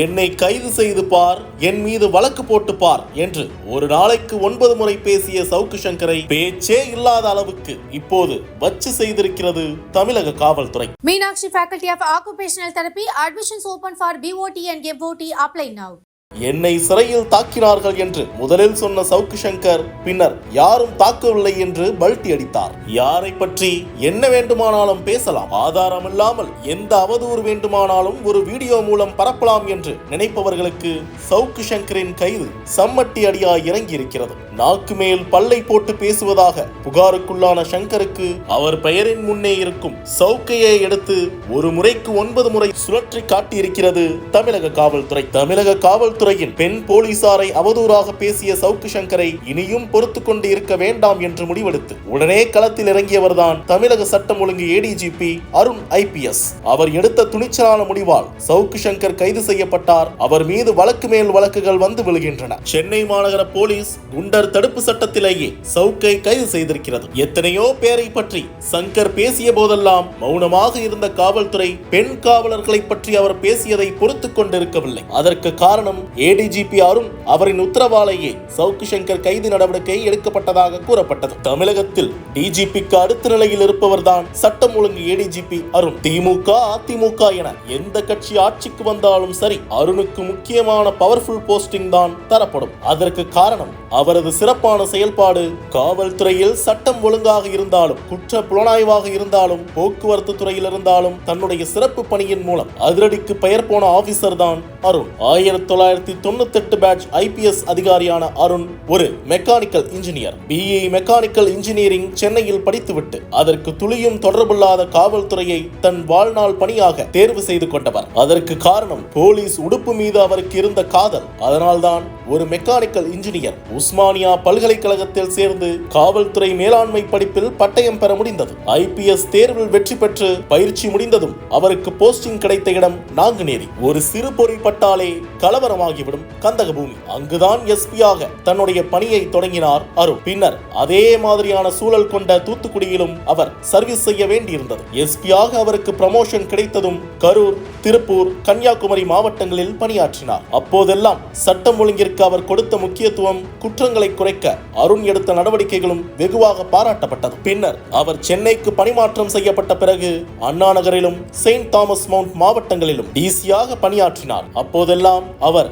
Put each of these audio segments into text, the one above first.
என்னை கைது செய்து பார் என் மீது வழக்கு போட்டு பார் என்று ஒரு நாளைக்கு ஒன்பது முறை பேசிய சவுக்கு சங்கரை பேச்சே இல்லாத அளவுக்கு இப்போது வச்சு செய்திருக்கிறது தமிழக காவல்துறை. Meenakshi faculty of occupational therapy admissions open for BOT and FOT apply now என்னை சிறையில் தாக்கினார்கள் என்று முதலில் சொன்ன சவுக்கு சங்கர் பின்னர் யாரும் தாக்கவில்லை என்று பல்டி அடித்தார். யாரை பற்றி என்ன வேண்டுமானாலும் பேசலாம். ஆதாரம் இல்லாமல் எந்த அவதூறு வேண்டுமானாலும் ஒரு வீடியோ மூலம் பரப்பலாம் என்று நினைப்பவர்களுக்கு சவுக்கு சங்கரின் கைது சம்மட்டி அடியா இறங்கி இருக்கிறது நாக்கு மேல் பல்லை போட்டு பேசுவதாக புகாருக்குள்ளான சங்கருக்கு அவர் பெயரின் முன்னே இருக்கும் சவுக்கையை எடுத்து ஒரு முறைக்கு ஒன்பது முறை சுழற்றி காட்டியிருக்கிறது தமிழக காவல்துறை. தமிழக காவல்துறையின் பெண் போலீசாரை அவதூறாக பேசிய சவுக்கு சங்கரை இனியும் பொறுத்து கொண்டு இருக்க வேண்டாம் என்று முடிவெடுத்து உடனே களத்தில் இறங்கியவர்தான் தமிழக சட்டம் ஒழுங்கு ஏடிஜிபி அருண் ஐபிஎஸ் அவர் எடுத்த துணிச்சலான முடிவால் சவுக்கு சங்கர் கைது செய்யப்பட்டார். அவர் மீது வழக்கு மேல் வழக்குகள் வந்து விழுகின்றன. சென்னை மாநகர போலீஸ் குண்டர் தடுப்பு சட்டத்திலேயே சவுக்கை கைது செய்திருக்கிறது. எத்தனையோ பேரை பற்றி சங்கர் பேசிய போதெல்லாம் மௌனமாக இருந்த காவல்துறை பெண் காவலர்களை பற்றி அவர் பேசியதை பொறுத்து கொண்டிருக்கவில்லை. அதற்கு காரணம் ஏடிஜிபிஆரும் அவரின் உத்தரவாலேயே சவுக்கு சங்கர் கைது நடவடிக்கை எடுக்கப்பட்டதாக கூறப்பட்டது. தமிழகத்தில் டிஜிபிக்கு அடுத்த நிலையில் இருப்பவர்தான் சட்டம் ஒழுங்கு ஏடிஜிபி அருண். திமுக அதிமுக என எந்த கட்சி ஆட்சிக்கு வந்தாலும் சரி அருணுக்கு முக்கியமான பவர்ஃபுல் போஸ்டிங் தான் தரப்படும். அதற்கு காரணம் அவரது சிறப்பான செயல்பாடு காவல்துறையில் சட்டம் ஒழுங்காக இருந்தாலும் குற்ற புலனாய்வாக இருந்தாலும் போக்குவரத்து துறையில் இருந்தாலும் தன்னுடைய சிறப்பு பணியின் மூலம் அதிரடிக்கு பெயர் போன ஆபீசர் தான் அருண். ஆயிரத்தி தொள்ளாயிரத்தி தொள்ளாயிரத்தி தொண்ணூத்தெட்டு பேட்ச் ஐபிஎஸ் அதிகாரியான அருண் ஒரு mechanical engineer BE mechanical engineering சென்னையில் படித்துவிட்டு அதற்கு துளியும் தொடர்பில்லாத காவல்துறையை தன் வாழ்நாள் பணியாக தேர்வு செய்து கொண்டவர். அதற்கு காரணம் போலீஸ் உடுப்பு மீது அவருக்கு இருந்த காதல். அதனால்தான் ஒரு மெக்கானிக்கல் இன்ஜினியர் உஸ்மானியா பல்கலைக்கழகத்தில் சேர்ந்து காவல்துறை மேலாண்மை படிப்பில் பட்டயம் பெற முடிந்தது. ஐபிஎஸ் தேர்வில் வெற்றி பெற்று பயிற்சி முடிந்ததும் அவருக்கு போஸ்டிங் கிடைத்த இடம் நாங்குநேரி. ஒரு சிறு பொறி பட்டாலே கலவரம் கந்தக கந்தகபூமி அங்குதான் எஸ்பியாக தன்னுடைய பணியை தொடங்கினார் அருண் பின்னர் அதே மாதிரியான சூழல் கொண்ட தூத்துக்குடியிலும் அவர் சர்வீஸ் செய்ய வேண்டியிருந்தது. எஸ்பியாக அவருக்கு ப்ரமோஷன் கிடைத்ததும் கரூர் திருப்பூர் கன்னியாகுமரி மாவட்டங்களில் பணியாற்றினார். அப்போதெல்லாம் சட்டம் ஒழுங்கிற்கு அவர் கொடுத்த முக்கியத்துவம் குற்றங்களை குறைக்க அருண் எடுத்த நடவடிக்கைகளும் வெகுவாக பாராட்டப்பட்டது. பின்னர் அவர் சென்னைக்கு பணிமாற்றம் செய்யப்பட்ட பிறகு அண்ணா நகரிலும் செயின்ட் தாமஸ் மவுண்ட் மாவட்டங்களிலும் டிசியாக பணியாற்றினார். அப்போதெல்லாம் அவர்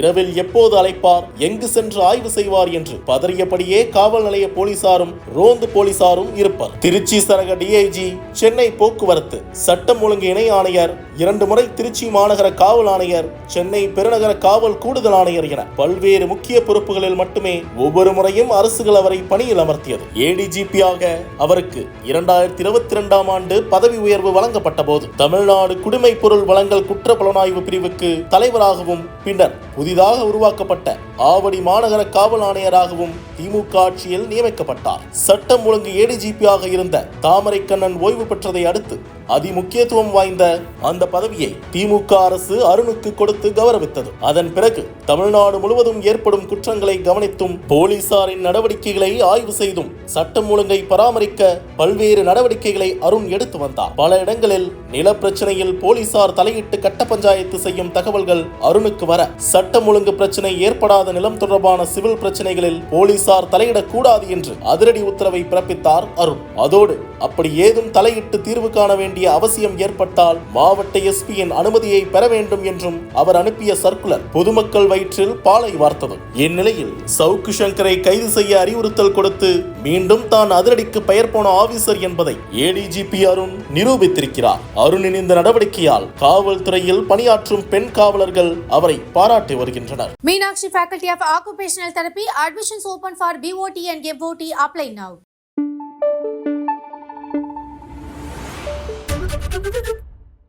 இரவில் எப்போது அழைப்பார்? எங்கு சென்று ஆய்வு செய்வார் என்று பதறியபடியே காவல் நிலைய போலீசாரும் ரோந்து போலீசாரும் இருப்பர். திருச்சி சரக டிஐஜி சென்னை போக்குவரத்து சட்டம் ஒழுங்கு இணை ஆணையர் இரண்டு முறை திருச்சி மாநகர காவல் ஆணையர் சென்னை பெருநகர காவல் கூடுதல் ஆணையர் என பல்வேறு முக்கிய பொறுப்புகளில் மட்டுமே ஒவ்வொரு முறையும் அரசுகள் அவரை பணியில் அமர்த்தியது. ஏடிஜிபியாக அவருக்கு இரண்டாயிரத்தி இருபத்தி இரண்டாம் ஆண்டு பதவி உயர்வு வழங்கப்பட்ட போது தமிழ்நாடு குடிமை பொருள் வழங்கல் குற்ற புலனாய்வு பிரிவுக்கு தலைவராகவும் பின்னர் புதிதாக உருவாக்கப்பட்ட ஆவடி மாநகர காவல் ஆணையராகவும் திமுக ஆட்சியில் நியமிக்கப்பட்டார். சட்டம் ஒழுங்கு ஏடிஜிபியாக இருந்த தாமரை கண்ணன் ஓய்வு பெற்றதை அடுத்து அதிமுக்கியத்துவம் வாய்ந்த அந்த பதவியை திமுக அரசு அருணுக்கு கொடுத்து கௌரவித்தது. அதன் பிறகு தமிழ்நாடு முழுவதும் ஏற்படும் குற்றங்களை கவனித்தும் போலீசாரின் நடவடிக்கைகளை ஆய்வு செய்தும் சட்டம் ஒழுங்கை பராமரிக்க பல்வேறு நடவடிக்கைகளை அருண் எடுத்து வந்தார். பல இடங்களில் நில பிரச்சனையில் போலீசார் தலையிட்டு கட்ட பஞ்சாயத்து செய்யும் தகவல்கள் அருணுக்கு வர சட்டம் ஒழுங்கு பிரச்சனை ஏற்படாத இல்லாத நிலம் தொடர்பான சிவில் பிரச்சனைகளில் போலீசார் தலையிடக்கூடாது என்று அதிரடி உத்தரவை பிறப்பித்தார் அருண். அதோடு அப்படி ஏதும் தலையிட்டு தீர்வு காண வேண்டிய அவசியம் ஏற்பட்டால் மாவட்ட எஸ்பியின் அனுமதியை பெற வேண்டும் என்றும் அவர் அனுப்பிய சர்க்குலர் பொதுமக்கள் வயிற்றில் பாலை வார்த்தது. இந்நிலையில் சவுக்கு சங்கரை கைது செய்ய அறிவுறுத்தல் கொடுத்து மீண்டும் தான் அதிரடிக்கு பெயர் போன ஆபீசர் என்பதை ஏடிஜிபி அருண் நிரூபித்திருக்கிறார். அருணின் இந்த நடவடிக்கையால் காவல்துறையில் பணியாற்றும் பெண் காவலர்கள் அவரை பாராட்டி வருகின்றனர். Meenakshi Faculty of Occupational Therapy admissions open for BOT and MOT. Apply now.